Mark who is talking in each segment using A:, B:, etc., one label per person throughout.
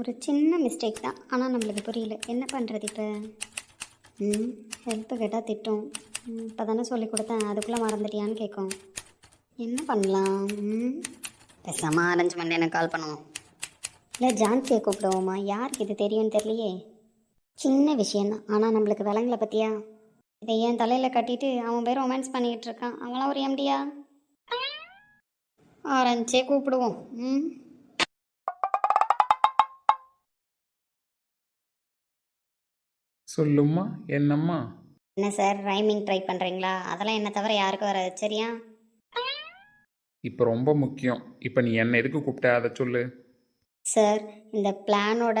A: ஒரு சின்ன மிஸ்டேக் தான். ஆனால் நம்மளுக்கு புரியல. என்ன பண்ணுறது இப்போ? ம் ஹெல்ப்பு கேட்டால் திட்டும். இப்போ தானே சொல்லி கொடுத்தேன். அதுக்குள்ளே மறந்துட்டியான்னு கேட்கும். என்ன பண்ணலாம்? ம். பேசாமல் அரேஞ்ச்மெண்ட் எனக்கு கால் பண்ணுவோம். இல்லை ஜான்சியை கூப்பிடுவோமா? யாருக்கு இது தெரியும்னு தெரியலையே. சின்ன விஷயந்தான் ஆனால் நம்மளுக்கு விலங்குல பற்றியா இதை என் தலையில் கட்டிட்டு அவன் பேர் ரொமான்ஸ் பண்ணிக்கிட்டு இருக்கான். அவங்களாம் ஒரு எம்டியா ஆரஞ்சே கூப்பிடுவோம். ம்.
B: சொல்லும்மா என்னம்மா?
A: என்ன சார் ரைமிங் ட்ரை பண்ணுறீங்களா அதெல்லாம் என்ன தவிர யாருக்கும் வராது சரியா?
B: இப்போ ரொம்ப முக்கியம். இப்போ நீ என்ன எதுக்கு கூப்பிட்ட? அதை சொல்லு.
A: சார் இந்த பிளானோட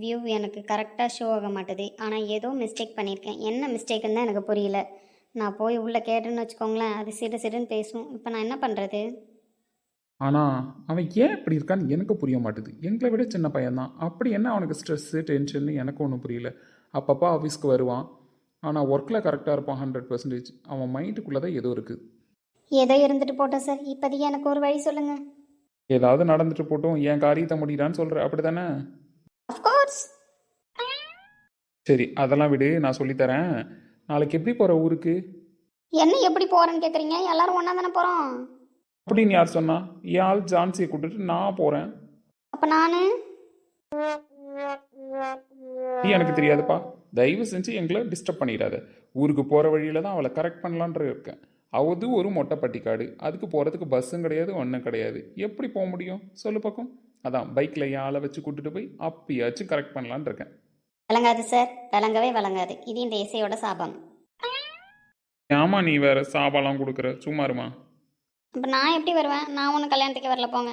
A: வியூ எனக்கு கரெக்டாக ஷோ ஆக மாட்டுது. ஆனால் ஏதோ மிஸ்டேக் பண்ணியிருக்கேன் என்ன மிஸ்டேக்குன்னு தான் எனக்கு புரியல. நான் போய் உள்ளே கேட்டேன்னு வச்சுக்கோங்களேன் அது சிடு சிடுன்னு பேசும். இப்போ நான் என்ன பண்ணுறது
B: ஆனால் அவன் ஏன் இப்படி இருக்கான்னு எனக்கு புரிய மாட்டுது. எங்களை விட சின்ன பையன்தான். அப்படி என்ன அவனுக்கு ஸ்ட்ரெஸ்ஸு டென்ஷன் எனக்கு ஒன்றும் புரியல. அப்பப்போ ஆஃபீஸ்க்கு வருவான். ஆனால் ஒர்க்கில் கரெக்டாக இருப்பான் ஹண்ட்ரட் பர்சன்டேஜ் அவன் மைண்டுக்குள்ளே தான் ஏதோ இருக்குது
A: ஏதோ இருந்துட்டு போட்டோம் சார் இப்போதைக்கு எனக்கு ஒரு வழி சொல்லுங்கள்
B: ஏதாவது நடந்துட்டு போட்டும் என் காரியத்தை முடிடான்னு சொல்கிற அப்படி தானே
A: அஃப்கோர்ஸ்
B: சரி அதெல்லாம் விடு நான் சொல்லித்தரேன். நாளைக்கு எப்படி போகிற ஊருக்கு?
A: என்ன எப்படி போகிறேன்னு கேட்குறீங்க எல்லாரும் ஒன்றா தானே போகிறோம்
B: அப்படின்னு யார் சொன்னா? என் ஆள் ஜான்சியை கூட்டிட்டு நான் போகிறேன்
A: அப்போ நான்?
B: நீ எனக்கு தெரியாதுப்பா. தயவு செஞ்சு எங்களை டிஸ்டர்ப் பண்ணிடாத. ஊருக்கு போகிற வழியில தான் அவளை கரெக்ட் பண்ணலான்ற இருக்கேன். அவது ஒரு மொட்டைப்பட்டி காடு அதுக்கு போகிறதுக்கு பஸ்ஸும் கிடையாது ஒன்றும் கிடையாது. எப்படி போக முடியும்? சொல்லு பக்கம். அதான் பைக்கில் என் ஆளை வச்சு கூட்டிட்டு போய் அப்பயாச்சும் கரெக்ட் பண்ணலான்னு இருக்கேன்.
A: விளங்காது சார் விளங்கவே விளங்காது. இது இந்த இசையோட சாபம்.
B: ஆமா நீ வேற சாபாலாம் கொடுக்குற? சும்மா இருமா.
A: அப்போ நான் எப்படி வருவேன்? நான் ஒன்றும் கல்யாணத்துக்கு வரல போங்க.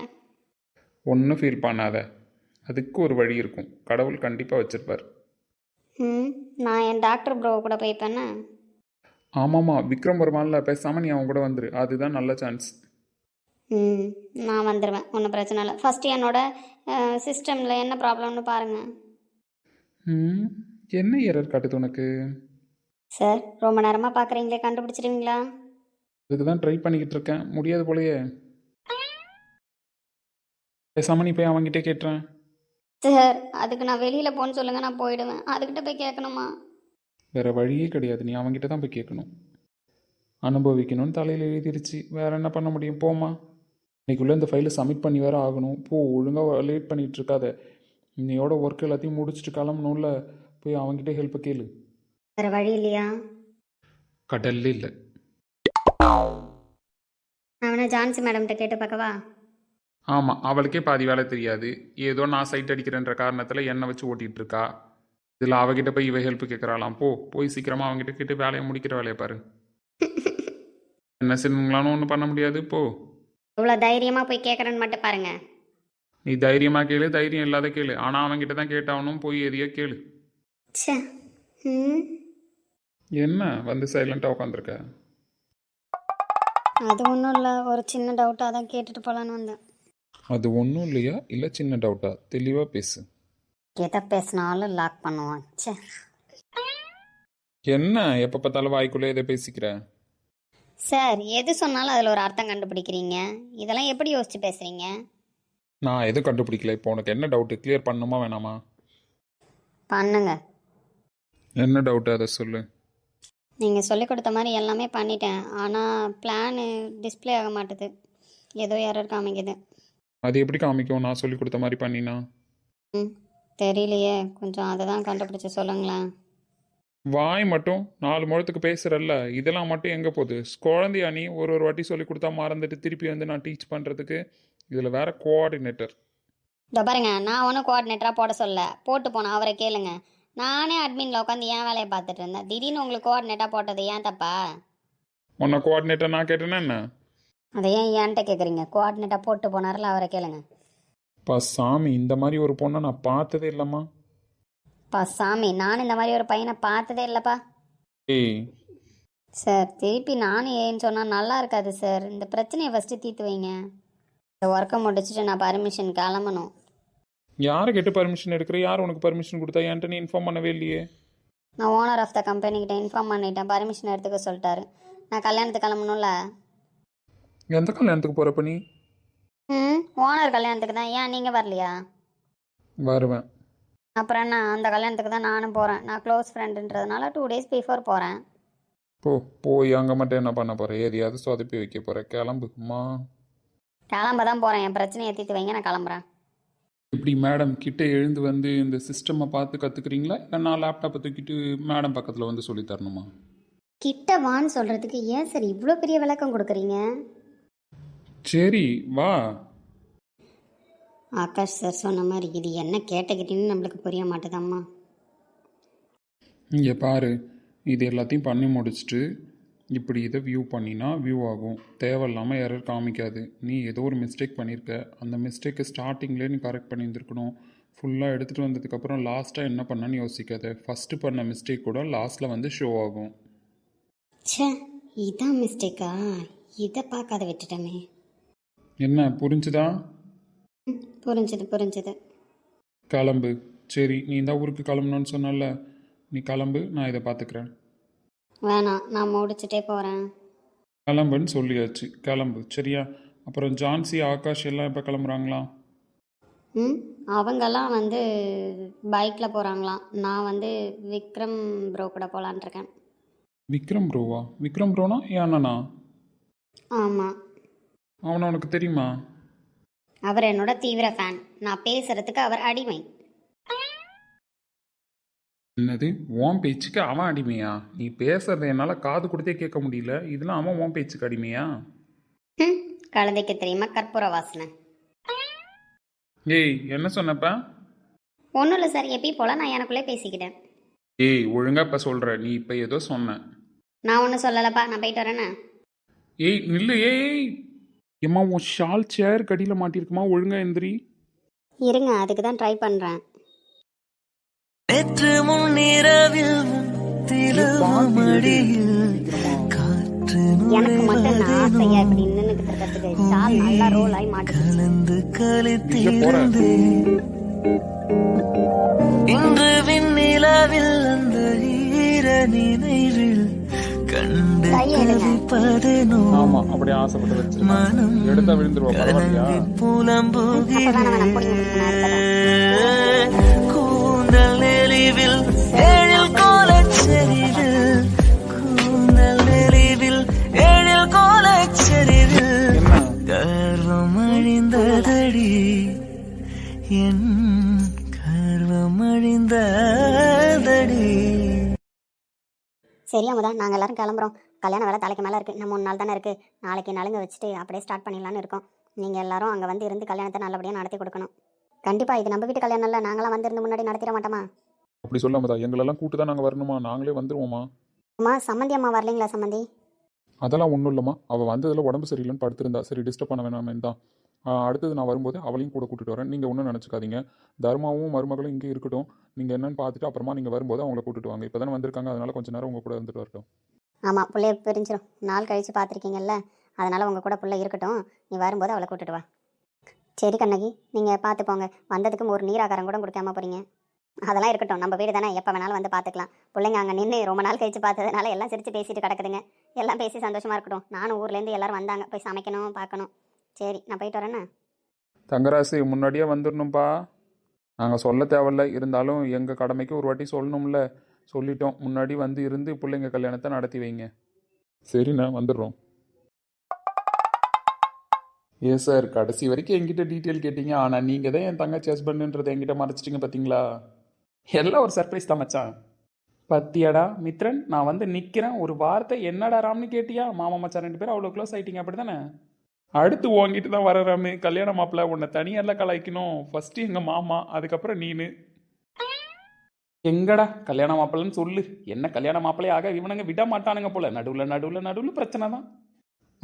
B: ஒன்றும் ஃபீல் பண்ணாத. அதுக்கு ஒரு வழி இருக்கும். கடவுள் கண்டிப்பாக வச்சிருப்பார்.
A: ம் நான் என் டாக்டர் ப்ரோ கூட போய்ப்பேன்னா
B: ஆமாம்மா விக்ரம் வருமான்ல பேசாமல் நீ அவன் கூட வந்துரு. அதுதான் நல்ல சான்ஸ்
A: ம் நான் வந்துடுவேன் ஒன்றும் பிரச்சனை இல்லை. ஃபஸ்ட்டு என்னோட சிஸ்டமில் என்ன ப்ராப்ளம்னு பாருங்கள்
B: ம் என்ன எரர் காட்டுது உனக்கு?
A: சார் ரொம்ப நேரமாக பார்க்குறீங்களே கண்டுபிடிச்சிடுவீங்களா?
B: அதுக்கு தான் ட்ரை பண்ணிக்கிட்டு இருக்கேன். முடியாது போலயே. பேசாமல் நீ போய் அவன்கிட்ட கேட்டுறேன்.
A: சார் அதுக்கு நான் வெளியில் போன்னு சொல்லுங்கள் நான் போயிடுவேன். அதுக்கிட்ட போய் கேட்கணுமா?
B: வேற வழியே கிடையாது. நீ அவன்கிட்ட தான் போய் கேட்கணும். அனுபவிக்கணும்னு தலையில் எழுதிருச்சு. வேற என்ன பண்ண முடியும்? போமா இன்னைக்குள்ளே இந்த ஃபைலை சப்மிட் பண்ணி வேற ஆகணும். போ ஒழுங்காக லேட் பண்ணிட்டு இருக்காத. இன்னையோட ஒர்க் எல்லாத்தையும் முடிச்சுட்டு கிளம்பணும்ல. போய் அவன்கிட்ட ஹெல்ப்பை கேளு.
A: வேறு வழி இல்லையா?
B: கடல்ல இல்லை.
A: நான் வேணா ஜான்சி மேடம்கிட்ட கேட்டு பார்க்கவா?
B: ஆமாம் அவளுக்கே பாதி வேலை தெரியாது. ஏதோ நான் சைட் அடிக்கிறேன்ற காரணத்தில் என்னை வச்சு ஓட்டிகிட்டு இருக்கா இதில் அவகிட்ட போய் இவ ஹெல்ப் கேட்குறாளாம். போ போய் சீக்கிரமாக அவங்ககிட்ட கேட்டு வேலையை முடிக்கிற வேலையை பாரு. என்ன சின்னங்களானும் ஒன்றும் பண்ண முடியாது போ.
A: இவ்வளோ தைரியமாக போய் கேட்குறேன்னு மட்டும் பாருங்க.
B: நீ தைரியமாக கேளு தைரியம் இல்லாத கேளு. ஆனால் அவன்கிட்ட தான் கேட்டாவணும் போய் எதையோ கேளு. என்ன வந்து சைலண்ட்டாக உட்காந்துருக்க
A: அது ஒன்றும் இல்லை ஒரு சின்ன டவுட்டாக தான் கேட்டுட்டு போகலான்னு வந்தேன்.
B: அது ஒன்றும் இல்லையா? இல்லை சின்ன டவுட்டா தெளிவாக பேசு.
A: எதை பேசினாலும் லாக் பண்ணுவான். ச்சே.
B: என்ன? எப்போ பார்த்தாலும் வாய்க்குள்ளே எதை பேசிக்கிற?
A: சார் எது சொன்னாலும் அதில் ஒரு அர்த்தம் கண்டுபிடிக்கிறீங்க? இதெல்லாம் எப்படி யோசிச்சு பேசுகிறீங்க
B: நான் எதுவும் கண்டுபிடிக்கல? இப்போ உனக்கு என்ன டவுட்டு கிளியர் பண்ணுமா வேணாமா?
A: பண்ணுங்க.
B: என்ன டவுட்டு அதை சொல்லு.
A: நீங்கள் சொல்லிக் கொடுத்த மாதிரி எல்லாமே பண்ணிட்டேன். ஆனால் பிளானு டிஸ்ப்ளே ஆக மாட்டுது. ஏதோ யாரும் காமிக்குது.
B: அது எப்படி காமிக்கும்? நான் சொல்லி கொடுத்த மாதிரி பண்ணினா?
A: ம் தெரியலையே. கொஞ்சம் அதை தான் கண்டுபிடிச்சி சொல்லுங்களேன்.
B: வாய் மட்டும் நாலு முழத்துக்கு பேசுறல்ல. இதெல்லாம் மட்டும் எங்கே போகுது? குழந்தையா நீ ஒரு ஒரு வாட்டி சொல்லி கொடுத்தா மறந்துட்டு திருப்பி வந்து நான் டீச் பண்ணுறதுக்கு இதில் வேற கோஆர்டினேட்டர்
A: இதோ பாருங்க நான் ஒன்றும் கோஆர்டினேட்டராக போட சொல்ல போட்டு போனேன் அவரை கேளுங்க. நானே அட்மினில் உட்காந்து ஏன் வேலையை பார்த்துட்டு இருந்தேன். திடீர்னு உங்களுக்கு கோஆர்டினேட்டாக போட்டது ஏன் தப்பா?
B: உன்னை கோஆர்டினேட்டர் நான் கேட்டேன்னா என்ன?
A: அதை ஏன் ஏன்ட்ட கேட்குறீங்க கோஆர்டினேட்டாக போட்டு போனார்ல அவரை கேளுங்க.
B: பா சாமி இந்த மாதிரி ஒரு பொண்ணை நான் பார்த்ததே இல்லைம்மா.
A: பா சாமி நான் இந்த மாதிரி ஒரு பையனை பார்த்ததே இல்லைப்பா.
B: ஏய்
A: சார் திருப்பி நானும் ஏன்னு சொன்னால் நல்லா இருக்காது சார். இந்த பிரச்சனையை ஃபஸ்ட்டு தீர்த்து வைங்க. இந்த ஒர்க்கை முடிச்சுட்டு நான் பர்மிஷன் கிளம்பணும்.
B: யாரை கேட்டு பர்மிஷன் எடுக்கிற? யார் உனக்கு பர்மிஷன் கொடுத்தா? என்கிட்ட நீ இன்ஃபார்ம் பண்ணவே இல்லையே.
A: நான் ஓனர் ஆஃப் த கம்பெனிக்கிட்ட இன்ஃபார்ம் பண்ணிட்டேன். பர்மிஷன் எடுத்துக்க சொல்லிட்டாரு. நான் கல்யாணத்துக்கு கிளம்பணும்ல.
B: எந்த கல்யாணத்துக்கு போகிறப்ப நீ
A: ம் ஓனர் கல்யாணத்துக்கு தான். ஏன் நீங்கள் வரலையா?
B: வருவேன்.
A: அப்புறம் என்ன அந்த கல்யாணத்துக்கு தான் நானும் போகிறேன் நான் க்ளோஸ் ஃப்ரெண்டுன்றதுனால டூ டேஸ் பிஃபோர் போகிறேன்
B: போ போய் அங்கே மட்டும் என்ன பண்ண போகிற எதையாவது சொதப்பி வைக்க போகிற கிளம்புமா?
A: கிளம்ப தான் போகிறேன் என் பிரச்சனையை தீர்த்து வைங்க நான் கிளம்புறேன்.
B: இப்படி மேடம் கிட்ட எழுந்து வந்து இந்த சிஸ்டமை பார்த்து கற்றுக்குறீங்களா இல்லை நான் லேப்டாப்பை தூக்கிட்டு மேடம் பக்கத்தில் வந்து சொல்லி தரணுமா?
A: கிட்ட வான்னு சொல்கிறதுக்கு ஏன் சார் இவ்வளோ பெரிய விளக்கம் கொடுக்குறீங்க?
B: சரி வா.
A: ஆகாஷ் சார் சொன்ன மாதிரி இது என்ன கேட்டகிட்டின்னு நம்மளுக்கு புரிய மாட்டேதம்மா.
B: இங்கே பாரு இது எல்லாத்தையும் பண்ணி முடிச்சுட்டு இப்படி இதை வியூ பண்ணினா வியூ ஆகும். தேவையில்லாமல் எரர் காமிக்காது. நீ ஏதோ ஒரு மிஸ்டேக் பண்ணியிருக்க அந்த மிஸ்டேக்கை ஸ்டார்டிங்லேயே நீ கரெக்ட் பண்ணியிருந்துருக்கணும். ஃபுல்லாக எடுத்துகிட்டு வந்ததுக்கப்புறம் லாஸ்ட்டாக என்ன பண்ணான்னு யோசிக்காத. ஃபஸ்ட்டு பண்ண மிஸ்டேக் கூட லாஸ்ட்டில் வந்து ஷோ ஆகும்.
A: ச்சே இதான் மிஸ்டேக்கா இதை பார்க்காத விட்டுட்டோமே.
B: என்ன புரிஞ்சுதா?
A: புரிஞ்சுது புரிஞ்சுது.
B: கிளம்பு. சரி நீ இந்த ஊருக்கு கிளம்பணும்னு சொன்னல நீ கிளம்பு நான் இதை பார்த்துக்கிறேன்.
A: வேணாம் நான் முடிச்சுட்டே போகிறேன்
B: கிளம்புன்னு சொல்லியாச்சு. கிளம்பு சரியா? அப்புறம் ஜான்சி ஆகாஷ் எல்லாம் இப்போ கிளம்புறாங்களா?
A: ம் அவங்கெல்லாம் வந்து பைக்கில் போகிறாங்களாம் நான் வந்து விக்ரம் ப்ரோ கூட போகலான் இருக்கேன்
B: விக்ரம் ப்ரோவா? விக்ரம் ப்ரோனா ஏன் அண்ணனா?
A: ஆமாம்
B: அவனை உனக்கு தெரியுமா?
A: அவர் என்னோட தீவிர ஃபேன் நான் பேசுறதுக்கு அவர் அடிமை.
B: என்னது? உன் பேச்சுக்கு அவன் அடிமையா? நீ பேசுறத என்னால் காது கொடுத்தே கேட்க முடியல. இதெல்லாம் அவன் உன் பேச்சுக்கு அடிமையா?
A: ம் கழுதைக்கு தெரியுமா? கற்பூர வாசனை.
B: ஏய் என்ன சொன்னப்ப?
A: ஒன்றும் இல்லை சார். எப்பயும் போல் நான் எனக்குள்ளே பேசிக்கிட்டேன்.
B: ஏய் ஒழுங்கா இப்போ சொல்கிற நீ இப்போ ஏதோ சொன்ன.
A: நான் ஒன்றும் சொல்லலப்பா. நான் போயிட்டு வரேண்ணே
B: ஏய் நில்லு. ஏய். ஏம்மா உன் ஷால் சேர் கடியில் மாட்டியிருக்குமா? ஒழுங்கா எந்திரி.
A: இருங்க அதுக்கு தான் ட்ரை பண்ணுறேன்
C: நேற்று முன்னிரவில் திலமடியில் காற்று
A: எனக்கு மட்டும் நான் ஆசையா இப்படி நின்றுக்கிட்டு இருக்கிறதுக்கு. ஷால் நல்லா ரோல் ஆகி மாட்டுச்சு.
C: கலந்து
B: இங்க போற.
C: கலித்திருந்தேன் இன்று விண்ணிலவில் அந்த ஈர
B: ஆமாம் அப்படியே ஆசைப்பட்டு வச்சிருக்கேன்
C: மனம்
B: எடுத்தா விழுந்துருவா பரவாயில்லையா?
C: கூந்தல் நெளிவில் ஏழில் கோலச்செறிவில் கூந்தல் நெளிவில் ஏழில் கோலச்செறிவில்
B: என்ன?
C: கர்வம் அழிந்ததடி என் கர்வம் அழிந்ததடி.
A: சரி அமுதா நாங்கள் எல்லாரும் கிளம்புறோம். கல்யாண வேலை தலைக்கு மேலே இருக்குது இன்னும் மூணு நாள் தானே இருக்குது நாளைக்கு நலுங்க வச்சுட்டு அப்படியே ஸ்டார்ட் பண்ணிடலான்னு இருக்கோம். நீங்கள் எல்லாரும் அங்கே வந்து இருந்து கல்யாணத்தை நல்லபடியாக நடத்தி கொடுக்கணும். கண்டிப்பாக இது நம்ம வீட்டு கல்யாணம் இல்லை. நாங்களாம் வந்து இருந்து முன்னாடி நடத்திட மாட்டோமா?
B: அப்படி சொல்லாமதா எங்களெல்லாம் கூட்டு தான் நாங்கள் வரணுமா? நாங்களே வந்துருவோமா?
A: அம்மா சம்மந்தி அம்மா வரலைங்களா சம்மந்தி?
B: அதெல்லாம் ஒன்றும் இல்லைம்மா. அவள் வந்ததில் உடம்பு சரியில்லைன்னு படுத்திருந்தா. சரி டிஸ்டர்ப் பண்ண வேணாமே தான் அடுத்தது நான் வரும்போது அவளையும் கூட கூட்டிட்டு வரேன். நீங்கள் ஒன்றும் நினச்சிக்காதீங்க. தர்மாவும் மருமகளும் இங்கே இருக்கட்டும். நீங்கள் என்னன்னு பார்த்துட்டு அப்புறமா நீங்கள் வரும்போது அவங்கள கூட்டிட்டு வாங்க. இப்போ தானே வந்திருக்காங்க. அதனால கொஞ்ச நேரம் உங்கள் கூட இருந்துட்டு வரட்டும்.
A: ஆமாம் பிள்ளைய பிரிஞ்சிடும் நாள் கழித்து பார்த்துருக்கீங்கல்ல? அதனால் உங்கள் கூட பிள்ளை இருக்கட்டும். நீ வரும்போது அவளை கூட்டிட்டு வா. சரி கண்ணகி நீங்கள் பார்த்து போங்க. வந்ததுக்கு ஒரு நீராகாரம் கூட கொடுக்காம போகிறீங்க அதெல்லாம் இருக்கட்டும். நம்ம வீடு தானே. எப்போ வேணாலும் வந்து பார்த்துக்கலாம். பிள்ளைங்க அங்கே நின்று ரொம்ப நாள் கழிச்சு பார்த்ததுனால எல்லாம் சிரித்து பேசிட்டு கிடக்குதுங்க. எல்லாம் பேசி சந்தோஷமாக இருக்கட்டும். நானும் ஊர்லேருந்து எல்லாரும் வந்தாங்க. போய் சமைக்கணும் பார்க்கணும். சரி நான் போயிட்டு வரேண்ணா
B: தங்கராசி முன்னாடியே வந்துடணும்ப்பா நாங்கள் சொல்ல தேவையில்ல. இருந்தாலும் எங்கள் கடமைக்கு ஒரு வாட்டி சொல்லணும்ல. சொல்லிட்டோம். முன்னாடி வந்து இருந்து பிள்ளைங்க கல்யாணத்தை நடத்தி வைங்க. சரிண்ணா வந்துடுறோம். ஏ சார் கடைசி வரைக்கும் என்கிட்ட டீட்டெயில் கேட்டீங்க. ஆனால் நீங்கள் தான் என் தங்கச்சி ஹஸ்பண்டுன்றதை என்கிட்ட மறைச்சிட்டிங்க பார்த்தீங்களா எல்லாம் ஒரு சர்ப்ரைஸ் தான் மச்சான். பத்தியாடா மித்ரன் நான் வந்து நிற்கிறேன் ஒரு வார்த்தை என்னடா ராம்னு கேட்டியா? மாமா மச்சான் ரெண்டு பேரும் அவ்வளோ க்ளோஸ் ஆகிட்டிங்க அப்படி தானே அடுத்து உங்ககிட்ட தான் வர ராமு. கல்யாண மாப்பிள்ள உன்னை தனியாரில் கலாய்க்கணும். ஃபஸ்ட்டு எங்கள் மாமா அதுக்கப்புறம் நீனு. எங்கடா கல்யாண மாப்பிள்ளன்னு சொல்லு. என்ன கல்யாண மாப்பிள்ளையாக இவனுங்க விட மாட்டானுங்க போல. நடுவில் நடுவில் நடுவில் பிரச்சனை தான்.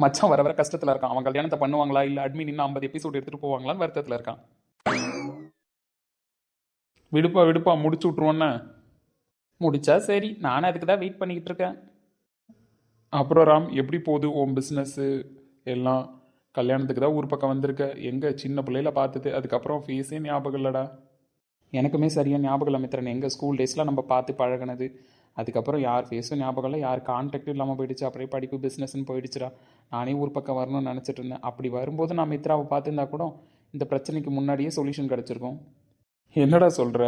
B: மச்சான் வர வர கஷ்டத்தில் இருக்கான். அவன் கல்யாணத்தை பண்ணுவாங்களா? இல்லை அட்மின் இன்னும் ஐம்பது எபிசோடு எடுத்துகிட்டு போவாங்களான்னு வருத்தத்தில் இருக்கான். விடுப்பா விடுப்பா முடிச்சு விட்ருவோன்னே முடிச்சா சரி. நானும் அதுக்கு தான் வெயிட் பண்ணிக்கிட்டு இருக்கேன். அப்புறம் ராம் எப்படி போகுது? உன் பிஸ்னஸ்ஸு எல்லாம் கல்யாணத்துக்கு தான் ஊர் பக்கம் வந்திருக்க. எங்கே? சின்ன பிள்ளையில பார்த்தது அதுக்கப்புறம் ஃபீஸே ஞாபகம் இல்லைடா. எனக்குமே சரியாக ஞாபகம் இல்லை மித்திரன் எங்கள் ஸ்கூல் டேஸில் நம்ம பார்த்து பழகினது. அதுக்கப்புறம் யார் ஃபேஸும் ஞாபகம் இல்லை. யார் கான்டாக்டும் இல்லாமல் போயிடுச்சு. அப்படியே படிப்பு பிஸ்னஸ்னு போயிடுச்சுடா. நானே ஊர் பக்கம் வரணும்னு நினச்சிட்டு இருந்தேன். அப்படி வரும்போது நான் மித்ராவை பார்த்துருந்தா கூட இந்த பிரச்சனைக்கு முன்னாடியே சொல்யூஷன் கிடச்சிருக்கும். என்னடா சொல்கிற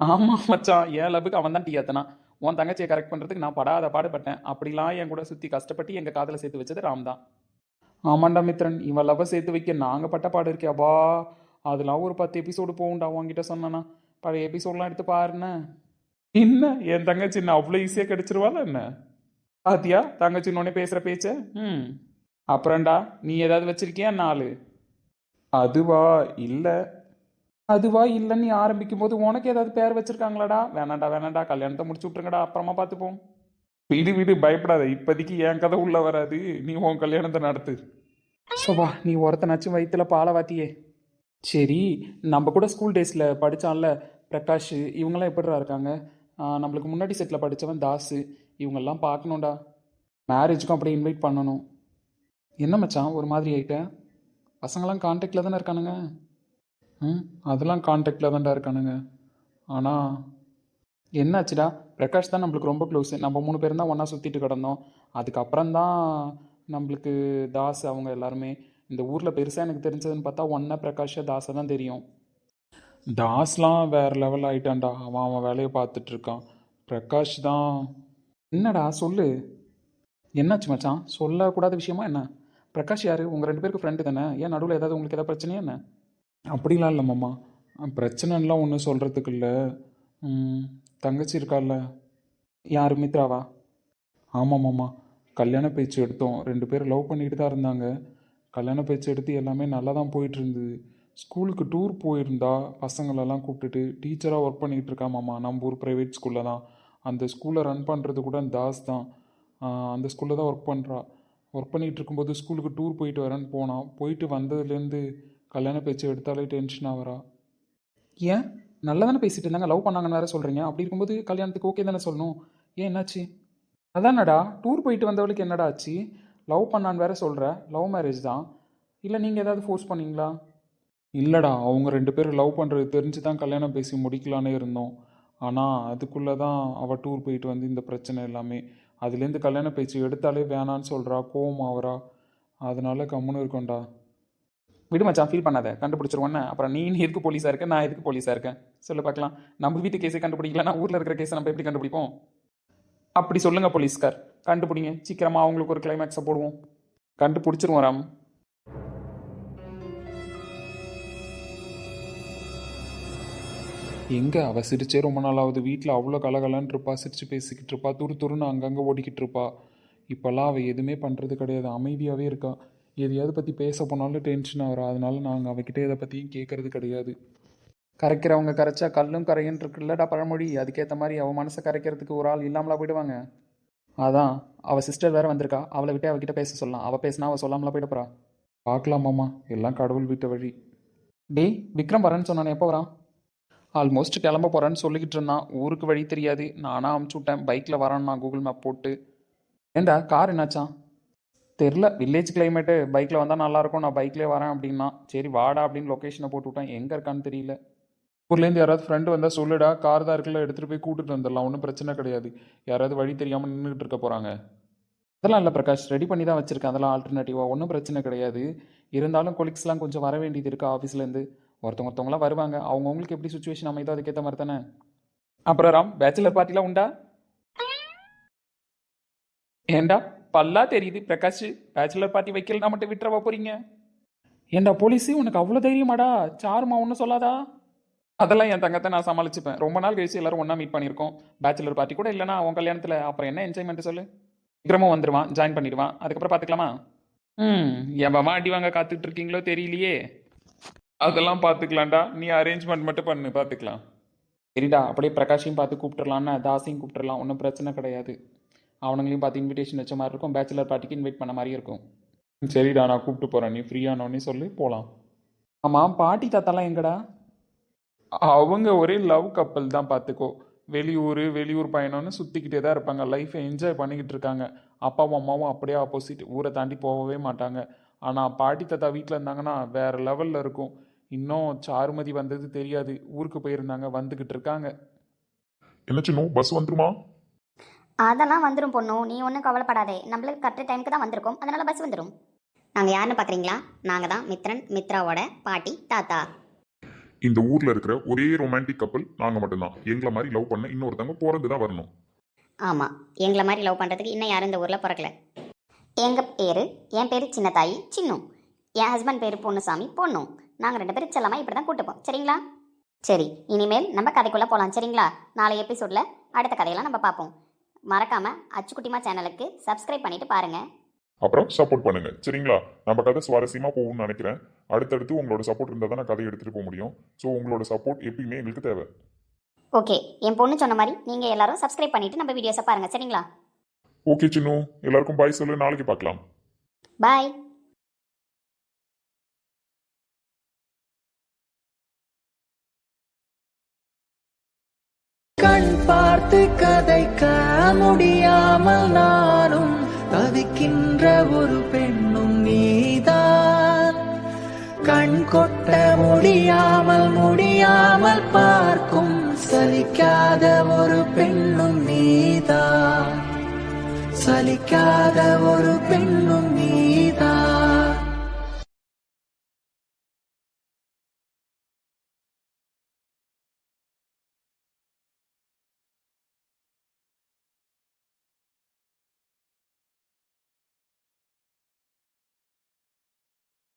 B: ஆமாம் மச்சான். ஏன் லவ்வுக்கு அவன் தான் டீ ஏத்தனா உன் தங்கச்சியை கரெக்ட் பண்ணுறதுக்கு நான் படாத பாடுபட்டேன். அப்படிலாம் என் கூட சுற்றி கஷ்டப்பட்டு எங்கள் காதில் சேர்த்து வச்சது ராம் தான். ஆமாண்டா மித்ரன். இவன் லவ்வை சேர்த்து வைக்க நாங்கள் பட்ட பாடு இருக்கே அப்பா. அதெல்லாம் ஒரு பத்து எபிசோடு போகும்டா உங்ககிட்ட சொன்னானா. பழைய எபிசோடெலாம் எடுத்து பாருண்ணே என்ன. என் தங்கச்சி என்ன அவ்வளோ ஈஸியாக கிடச்சிருவாள் என்ன? பாத்தியா? தங்கச்சி உடனே பேசுகிற பேச்ச? ம். அப்புறம்டா நீ ஏதாவது வச்சிருக்கியா நாலு? அதுவா? இல்லை. அதுவா? இல்லைன்னு நீ ஆரம்பிக்கும் போது உனக்கு ஏதாவது பேர் வச்சிருக்காங்களாடா? வேணாண்டா வேணாண்டா கல்யாணத்தை முடிச்சு விட்ருங்கடா அப்புறமா பார்த்துப்போம் வீடு வீடு பயப்படாத. இப்போதைக்கு என் கதை உள்ள வராது. நீ உன் கல்யாணத்தை நடத்து. சோபா நீ ஒருத்தனாச்சும் வயிற்றுல பாலை வாத்தியே. சரி நம்ம கூட ஸ்கூல் டேஸில் படித்தான்ல பிரகாஷ் இவங்கெல்லாம் எப்படிடா இருக்காங்க? நம்மளுக்கு முன்னாடி செட்டில் படித்தவன் தாஸு இவங்கெல்லாம் பார்க்கணும்டா. மேரேஜுக்கும் அப்படியே இன்வைட் பண்ணணும். என்ன மச்சான் ஒரு மாதிரி ஆகிட்டேன் பசங்களாம் கான்டாக்டில் தானே இருக்கானுங்க? ம் அதெல்லாம் கான்டாக்டில் தான்டா இருக்கானுங்க. ஆனால் என்னாச்சுடா? பிரகாஷ் தான் நம்மளுக்கு ரொம்ப க்ளோஸு நம்ம மூணு பேரும் தான் ஒன்றா சுற்றிட்டு கிடந்தோம். அதுக்கப்புறம் தான் நம்மளுக்கு தாஸ் அவங்க எல்லாருமே இந்த ஊரில் பெருசாக எனக்கு தெரிஞ்சதுன்னு பார்த்தா ஒன்றா பிரகாஷ தாஸை தான் தெரியும். தாஸ்லாம் வேறு லெவல் ஆகிட்டான்டா அவன் அவன் வேலையை பார்த்துட்ருக்கான் பிரகாஷ் தான். என்னடா சொல்லு. என்னாச்சு மச்சான்? சொல்லக்கூடாத விஷயமா என்ன? பிரகாஷ் யார்? உங்கள் ரெண்டு பேருக்கு ஃப்ரெண்டு தானே? ஏன் நடுவில் ஏதாவது உங்களுக்கு ஏதாவது பிரச்சனையா என்ன? அப்படிலாம் இல்லை மாமா. பிரச்சனைலாம் ஒன்றும் சொல்கிறதுக்கு இல்லை. தங்கச்சி இருக்கால்ல. யார்? மித்ராவா? ஆமாம் மாமா. கல்யாண பேச்சு எடுத்தோம். ரெண்டு பேரும் லவ் பண்ணிக்கிட்டு தான் இருந்தாங்க. கல்யாண பேச்சு எடுத்து எல்லாமே நல்லா தான் போயிட்டு இருந்தது ஸ்கூலுக்கு டூர் போயிருந்தா பசங்களெல்லாம் கூப்பிட்டுட்டு டீச்சராக ஒர்க் பண்ணிகிட்டு இருக்கா மாமா? நம்ம ஊர் ப்ரைவேட் ஸ்கூலில் தான். அந்த ஸ்கூலை ரன் பண்ணுறது கூட தாஸ் தான். அந்த ஸ்கூலில் தான் ஒர்க் பண்ணுறா ஒர்க் பண்ணிகிட்டு இருக்கும்போது ஸ்கூலுக்கு டூர் போயிட்டு வரேன்னு போனான் போயிட்டு வந்ததுலேருந்து கல்யாண பேச்சு எடுத்தாலே டென்ஷன் ஆகிறா ஏன்? நல்லா தானே பேசிகிட்டு இருந்தாங்க? லவ் பண்ணாங்கன்னு வேறு சொல்கிறீங்க அப்படி இருக்கும்போது கல்யாணத்துக்கு ஓகே தானே சொல்லணும். ஏன் என்னாச்சு? அதானடா டூர் போயிட்டு வந்தவளுக்கு என்னடா ஆச்சு? லவ் பண்ணான்னு வேற சொல்கிற லவ் மேரேஜ் தான். இல்லை நீங்கள் ஏதாவது ஃபோர்ஸ் பண்ணீங்களா? இல்லைடா அவங்க ரெண்டு பேரும் லவ் பண்ணுறது தெரிஞ்சு தான் கல்யாணம் பேசி முடிக்கலான்னு இருந்தோம். ஆனால் அதுக்குள்ளே தான் அவள் டூர் போயிட்டு வந்து இந்த பிரச்சனை எல்லாமே. அதுலேருந்து கல்யாண பேச்சு எடுத்தாலே வேணான்னு சொல்கிறா கோவம் ஆகிறா அதனால கம்முன்னு இருக்கோண்டா விடு மச்சான் ஃபீல் பண்ணாத. கண்டுபிடிச்சிருவோன்னு அப்புறம் நீ நீ எதுக்கு போலீஸாக இருக்க? நான் எதுக்கு போலீஸாக இருக்கேன்? சொல்லு பார்க்கலாம். நம்ம வீட்டு கேஸே கண்டுபிடிக்கலன்னா ஊரில் இருக்கிற கேஸை நம்ம எப்படி கண்டுபிடிப்போம்? அப்படி சொல்லுங்கள் போலீஸ்கார் கண்டுபிடிங்க. சீக்கிரமாக அவங்களுக்கு ஒரு கிளைமேக்ஸை போடுவோம். கண்டுபிடிச்சிருவோம் ராம். எங்கே அவள் சிரிச்சே ரொம்ப நாளாவது. வீட்டில் அவ்வளோ கலகலன்னு இருப்பா. சிரித்து பேசிக்கிட்டு இருப்பா. துரு துருன்னு அங்கங்கே ஓடிக்கிட்டு இருப்பா. இப்போல்லாம் அவள் எதுவுமே பண்ணுறது கிடையாது. அமைதியாகவே இருக்கா. எதையாவது பற்றி பேச போனாலும் டென்ஷன் ஆகிறா அதனால நாங்கள் அவகிட்ட இதை பற்றியும் கேட்குறது கிடையாது. கரைக்கிறவங்க கரைச்சா கல்லும் கரையன்னு இருக்குல்லடா பழமொழி. அதுக்கேற்ற மாதிரி அவள் மனசை கரைக்கிறதுக்கு ஒரு ஆள் இல்லாமலா போயிடுவாங்க. அதான் அவள் சிஸ்டர் வேற வந்திருக்கா. அவளை விட்டு அவகிட்ட பேச சொல்லலாம். அவள் பேசினா அவள் சொல்லாமலா போயிட போகிறா பார்க்கலாமாம்மா எல்லாம் கடவுள் வீட்டு வழி. டேய் விக்ரம் வரேன்னு சொன்னானே எப்போ வரான்? ஆல்மோஸ்ட் கிளம்ப போகிறேன்னு சொல்லிக்கிட்டு இருந்தான். ஊருக்கு வழி தெரியாது. நானாக அமுச்சு விட்டேன். பைக்கில் வரான்னா கூகுள் மேப் போட்டு. ஏண்டா கார் என்னாச்சான்? தெரில வில்லேஜ் கிளைமேட்டு பைக்கில் வந்தால் நல்லாயிருக்கும் நான் பைக்லேயே வரேன் அப்படின்னா. சரி வாடா அப்படின்னு லொக்கேஷனை போட்டு விட்டேன். எங்கே இருக்கான்னு தெரியல. ஊர்லேருந்து யாராவது ஃப்ரெண்டு வந்தால் சொல்லுடா கார் தான் இருக்குல்ல எடுத்துகிட்டு போய் கூட்டிட்டு வந்துடலாம். ஒன்றும் பிரச்சனை கிடையாது. யாராவது வழி தெரியாமல் நின்றுட்டு இருக்க போகிறாங்க அதெல்லாம் இல்லை பிரகாஷ் ரெடி பண்ணி தான் வச்சுருக்கேன். அதெல்லாம் ஆல்டர்னேட்டிவாக ஒன்றும் பிரச்சனை கிடையாது. இருந்தாலும் கொலிக்ஸ்லாம் கொஞ்சம் வர வேண்டியது இருக்குது ஆஃபீஸ்லேருந்து ஒருத்தவங்க ஒருத்தவங்களாம் வருவாங்க. அவங்கவுங்களுக்கு எப்படி சுச்சுவேஷன் அமைதோ அதுக்கேற்ற மாதிரி தானே. அப்புறம் ராம் பேச்சுலர் பார்ட்டிலாம் உண்டா? ஏண்டா பல்லா தெரியுது. பிரகாஷ் பேச்சுலர் பார்ட்டி வைக்கலனா மட்டும் விட்டுறவா போறீங்க? ஏண்டா போலீஸு உனக்கு அவ்வளோ தைரியமாடா? சாருமா ஒன்றும் சொல்லாதா? அதெல்லாம் என் தங்கத்தை நான் சமாளிச்சுப்பேன். ரொம்ப நாள் கழிச்சு எல்லாரும் ஒன்றா மீட் பண்ணியிருக்கோம். பேச்சுலர் பார்ட்டி கூட இல்லைனா அவன் கல்யாணத்தில் அப்புறம் என்ன என்ஜாய்மெண்ட் சொல்லு? விக்ரமும் வந்துடுவான் ஜாயின் பண்ணிடுவான். அதுக்கப்புறம் பார்த்துக்கலாமா? ம் என் அடி வாங்க காத்துட்டு இருக்கீங்களோ தெரியலையே. அதெல்லாம் பார்த்துக்கலாம்டா. நீ அரேஞ்ச்மெண்ட் மட்டும் பண்ணு பார்த்துக்கலாம். சரிடா அப்படியே பிரகாஷையும் பார்த்து கூப்பிட்டுறலான்னு தாசையும் கூப்பிட்டுலாம் ஒன்றும் பிரச்சனை கிடையாது. அவனுங்களையும் பார்த்து இன்விடேஷன் வச்ச மாதிரி இருக்கும். பேச்சுலர் பார்ட்டிக்கு இன்வைட் பண்ண மாதிரி இருக்கும். சரிடா நான் கூப்பிட்டு போகிறேன் நீ ஃப்ரீயானோடனே சொல்லி போகலாம் ஆமாம் பாட்டி தாத்தாலாம் எங்கடா? அவங்க ஒரே லவ் கப்பல் தான் பார்த்துக்கோ வெளியூர் வெளியூர் பயணம்னு சுற்றிக்கிட்டே தான் இருப்பாங்க. லைஃப்பை என்ஜாய் பண்ணிக்கிட்டு இருக்காங்க. அப்பாவும் அம்மாவும் அப்படியே ஆப்போசிட் ஊரை தாண்டி போகவே மாட்டாங்க. ஆனால் பாட்டி தாத்தா வீட்டில் இருந்தாங்கன்னா வேற லெவலில் இருக்கும். இன்னும் சாருமதி வந்தது தெரியாது. ஊருக்கு போயிருந்தாங்க வந்துக்கிட்டு இருக்காங்க.
D: என்ன பஸ் வந்துருமா?
A: அதெல்லாம் வந்துடும் பொண்ணு. நீ ஒன்றும் கவலைப்படாதே. நம்மளுக்கு கரெக்ட் டைமுக்கு தான் வந்திருக்கோம். அதனால பஸ் வந்துடும் நாங்கள் யாருன்னு பார்க்குறீங்களா நாங்கள் தான் மித்ரன் மித்ராவோட பாட்டி தாத்தா.
D: இந்த ஊர்ல இருக்கிற ஒரே ரொமான்டிக் கப்பல் நாங்க மட்டும்தான். எங்களை மாதிரி லவ் பண்ண இன்னொருத்தவங்க பிறந்து தான் வரணும்.
A: ஆமாம் எங்களை மாதிரி லவ் பண்றதுக்கு இன்னும் யாரும் இந்த ஊரில் பிறக்கல. எங்கள் பேர்? என் பேர் சின்னத்தாயி சின்னு. என் ஹஸ்பண்ட் பேர் பொண்ணுசாமி பொண்ணும் நாங்கள் ரெண்டு பேரும் செல்லமாக இப்படி தான் கூட்டுப்போம் சரிங்களா? சரி இனிமேல் நம்ம கதைக்குள்ளே போகலாம் சரிங்களா? நாளை எபிசோடில் அடுத்த கதையெல்லாம் நம்ம பார்ப்போம். மறக்காமல் அச்சுக்குட்டிமா சேனலுக்கு சப்ஸ்கிரைப் பண்ணிட்டு பாருங்கள்
D: அப்புறம் சப்போர்ட் பண்ணுங்க. சரிங்களா? நம்ம கதை சுவாரஸ்யமா போகும்னு நினைக்கிறேன். அடுத்தடுத்து உங்களோட சப்போர்ட் இருந்தால் தான் நான் கதை எடுத்துட்டு போக முடியும். ஸோ உங்களோட சப்போர்ட் எப்பயுமே எங்களுக்கு தேவை.
A: ஓகே என் பொண்ணு சொன்ன மாதிரி நீங்கள் எல்லாரும் சப்ஸ்கிரைப் பண்ணிவிட்டு நம்ம வீடியோஸை பாருங்கள் சரிங்களா?
D: ஓகே சின்னு. எல்லாருக்கும் பாய் சொல்லு. நாளைக்கு பார்க்கலாம்.
A: பாய்
E: கண் பார்த்து கதைக்க முடியாமல் நானும் தவிக்கின்ற ஒரு பெண்ணும் நீதான். கண் கொட்ட முடியாமல் முடியாமல் பார்க்கும் சலிக்காத ஒரு பெண்ணும் நீதான். சலிக்காத ஒரு பெண்ணும் நீ